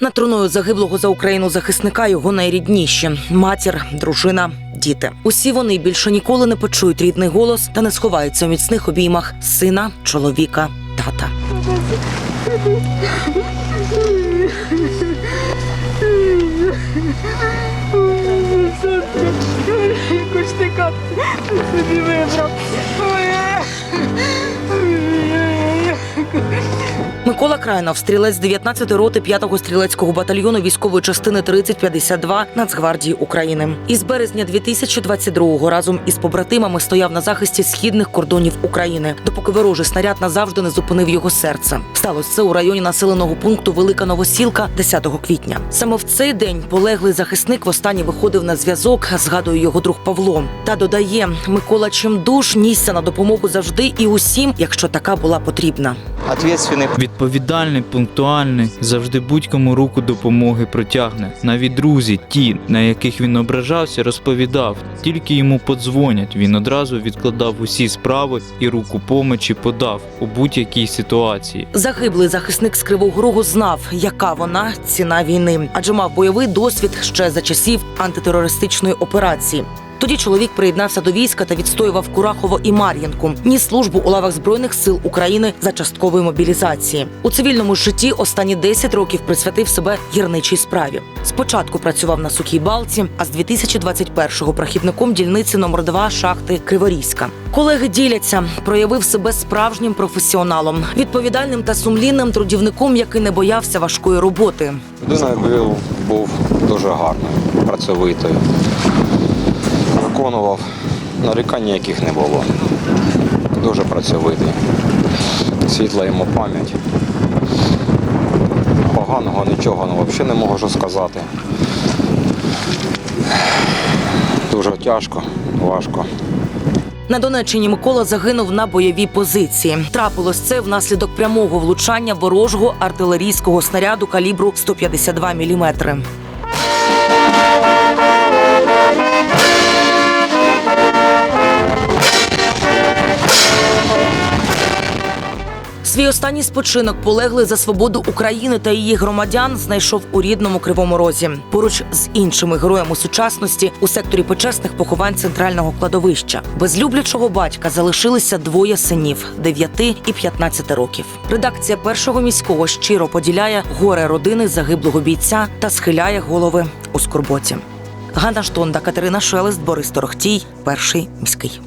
Над труною загиблого за Україну захисника його найрідніші матір, дружина, діти. Усі вони більше ніколи не почують рідний голос та не сховаються у міцних обіймах сина, чоловіка, тата. Куштика Крайнов, стрілець 19 роти 5-го стрілецького батальйону військової частини 3052 Нацгвардії України. Із березня 2022-го разом із побратимами стояв на захисті східних кордонів України, допоки ворожий снаряд назавжди не зупинив його серце. Сталося це у районі населеного пункту Велика Новосілка 10 квітня. Саме в цей день полеглий захисник востаннє виходив на зв'язок. Згадує його друг Павло. Та додає, Микола чимдуж нісся на допомогу завжди і усім, якщо така була потрібна. Ответственный Відповідальний, пунктуальний, завжди будь-кому руку допомоги протягне. Навіть друзі, ті, на яких він ображався, розповідав. Тільки йому подзвонять. Він одразу відкладав усі справи і руку помочі подав у будь-якій ситуації. Загиблий захисник з Кривого Рогу знав, яка вона ціна війни, адже мав бойовий досвід ще за часів антитерористичної операції. Тоді чоловік приєднався до війська та відстоював Курахово і Мар'їнку. Ніс службу у лавах збройних сил України за часткової мобілізації. У цивільному житті останні 10 років присвятив себе гірничій справі. Спочатку працював на сухій балці, а з 2021-го прохідником дільниці номер 2 шахти Криворізька. Колеги діляться, проявив себе справжнім професіоналом, відповідальним та сумлінним трудівником, який не боявся важкої роботи. людина був, був дуже гарною, працьовитою. Виконував нарікань ніяких не було. Дуже працьовитий. Світла йому пам'ять. Поганого нічого ну, взагалі не можу сказати. Дуже тяжко, важко. На Донеччині Микола загинув на бойовій позиції. Трапилось це внаслідок прямого влучання ворожого артилерійського снаряду калібру 152 мм. Свій останній спочинок полеглий за свободу України та її громадян знайшов у рідному кривому розі. Поруч з іншими героями сучасності у секторі почесних поховань центрального кладовища. Без люблячого батька залишилися двоє синів 9 і 15 років. Редакція першого міського щиро поділяє горе родини загиблого бійця та схиляє голови у скорботі. Ганна Штонда, Катерина Шелест, Борис Торохтій, перший міський.